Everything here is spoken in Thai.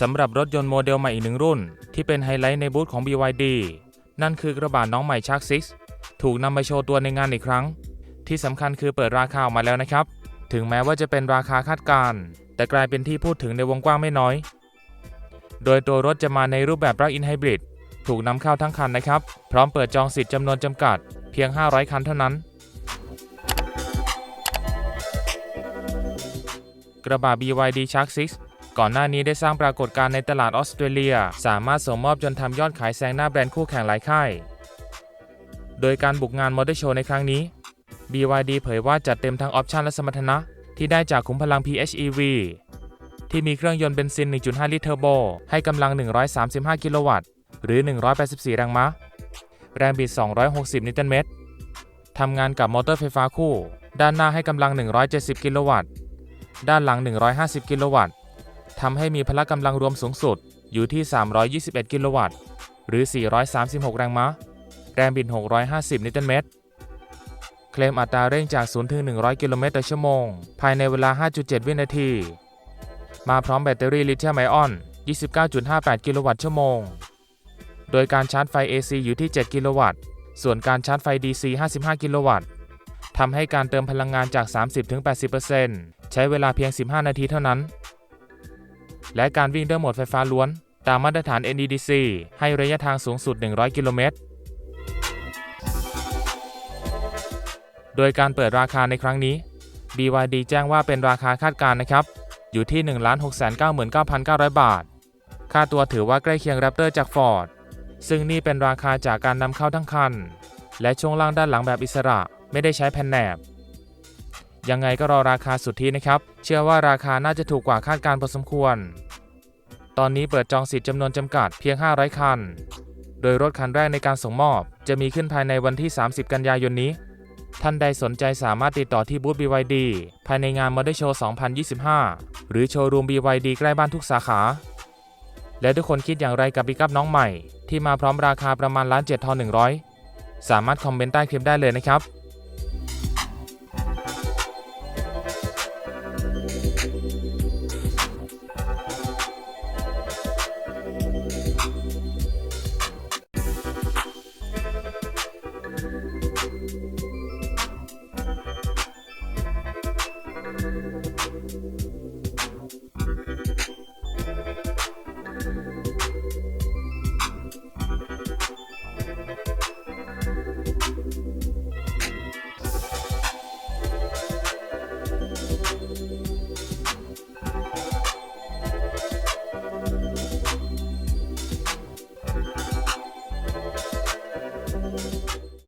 สำหรับรถยนต์โมเดลใหม่อีกหนึ่งรุ่น ที่เป็นไฮไลท์ในบูธของ BYD นั่นคือกระบะน้องใหม่ชัก6ถูกนำมาโชว์ตัวในงานอีกครั้ง ที่สำคัญคือเปิดราคาออกมาแล้วนะครับ ถึงแม้ว่าจะเป็นราคาคาดการณ์แต่กลายเป็นที่พูดถึงในวงกว้างไม่น้อย โดยตัวรถจะมาในรูปแบบ Plug-in Hybrid ถูกนำเข้าทั้งคันนะครับ พร้อมเปิดจองสิทธิ์จำนวนจำกัด เพียง 500 คันเท่านั้น กระบะ BYD Shark 6 ก่อนหน้านี้ได้สร้างปรากฏการณ์ในตลาดออสเตรเลีย สามารถส่งมอบจนทำยอดขายแซงหน้าแบรนด์คู่แข่งหลายค่าย โดยการบุกงานมอเตอร์โชว์ในครั้งนี้ BYD เผยว่าจัดเต็มทั้งออปชันและสมรรถนะ ที่ได้จากขุมพลัง PHEV ที่มีเครื่องยนต์เบนซิน 1.5 ลิตรเทอร์โบ ให้กำลัง 135 กิโลวัตต์ หรือ 184 แรงม้า แรงบิด 260 นิวตันเมตร ทำงานกับมอเตอร์ไฟฟ้าคู่ ด้านหน้าให้กำลัง 170 กิโลวัตต์ ด้านหลัง 150 กิโลวัตต์ ทำให้มีพละกำลังรวมสูงสุดอยู่ที่ 321 กิโลวัตต์ หรือ 436 แรงม้า แรงบิด 650 นิวตันเมตร เคลมอัตราเร่งจาก 0 ถึง 100 กิโลเมตรต่อชั่วโมง ภายในเวลา 5.7 วินาที มาพร้อมแบตเตอรี่ลิเธียมไอออน 29.58 กิโลวัตต์ชั่วโมง โดยการชาร์จไฟ AC อยู่ที่ 7 กิโลวัตต์ ส่วนการชาร์จไฟ DC 55 กิโลวัตต์ทำให้การเติมพลังงานจาก 30-80%ใช้เวลาเพียง 15 นาทีเท่านั้น และการวิ่งด้วยโหมดไฟฟ้าล้วน ตามมาตรฐาน NEDC ให้ระยะทางสูงสุด 100 กิโลเมตร โดยการเปิดราคาในครั้งนี้ BYD แจ้งว่าเป็นราคาคาดการณ์นะครับ อยู่ที่ 1,699,900 บาท ค่าตัวถือว่าใกล้เคียง Raptor จาก Ford ซึ่งนี่เป็นราคาจากการนำเข้าทั้งคัน และช่วงล่างด้านหลังแบบอิสระไม่ได้ใช้แผ่นแหนบ ยังไงก็รอราคาสุทธินะครับ เชื่อว่าราคาน่าจะถูกกว่าคาดการณ์พอสมควร ตอนนี้เปิดจองสิทธิ์จำนวนจำกัดเพียง 500 คัน โดยรถคันแรกในการส่งมอบ จะมีขึ้นภายในวันที่ 30 กันยายนนี้ ท่านใดสนใจสามารถติดต่อที่บูธ BYD ภายในงาน Model Show 2025 หรือโชว์รูม BYD ใกล้บ้านทุกสาขา และทุกคนคิดอย่างไรกับปิกัพน้องใหม่ ที่มาพร้อมราคาประมาณล้านเจ็ดทอ100สามารถคอมเมนต์ใต้คลิปได้เลยนะครับ